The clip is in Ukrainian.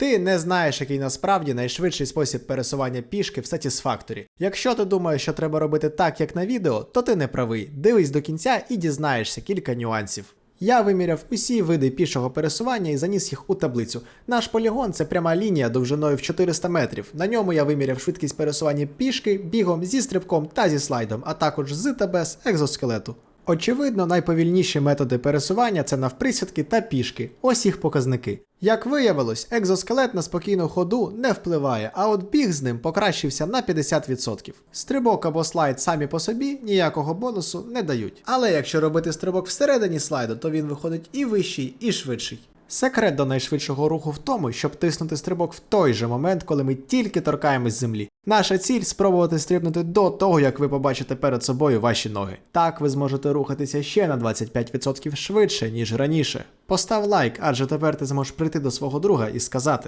Ти не знаєш, який насправді найшвидший спосіб пересування пішки в Satisfactory. Якщо ти думаєш, що треба робити так, як на відео, то ти не правий. Дивись до кінця і дізнаєшся кілька нюансів. Я виміряв усі види пішого пересування і заніс їх у таблицю. Наш полігон це пряма лінія довжиною в 400 метрів. На ньому я виміряв швидкість пересування пішки, бігом, зі стрибком та зі слайдом, а також з та без екзоскелету. Очевидно, найповільніші методи пересування це навприсядки та пішки. Ось їх показники. Як виявилось, екзоскелет на спокійну ходу не впливає, а от біг з ним покращився на 50%. Стрибок або слайд самі по собі ніякого бонусу не дають. Але якщо робити стрибок всередині слайду, то він виходить і вищий, і швидший. Секрет до найшвидшого руху в тому, щоб тиснути стрибок в той же момент, коли ми тільки торкаємось землі. Наша ціль спробувати стрибнути до того, як ви побачите перед собою ваші ноги. Так ви зможете рухатися ще на 25% швидше, ніж раніше. Постав лайк, адже тепер ти зможеш прийти до свого друга і сказати: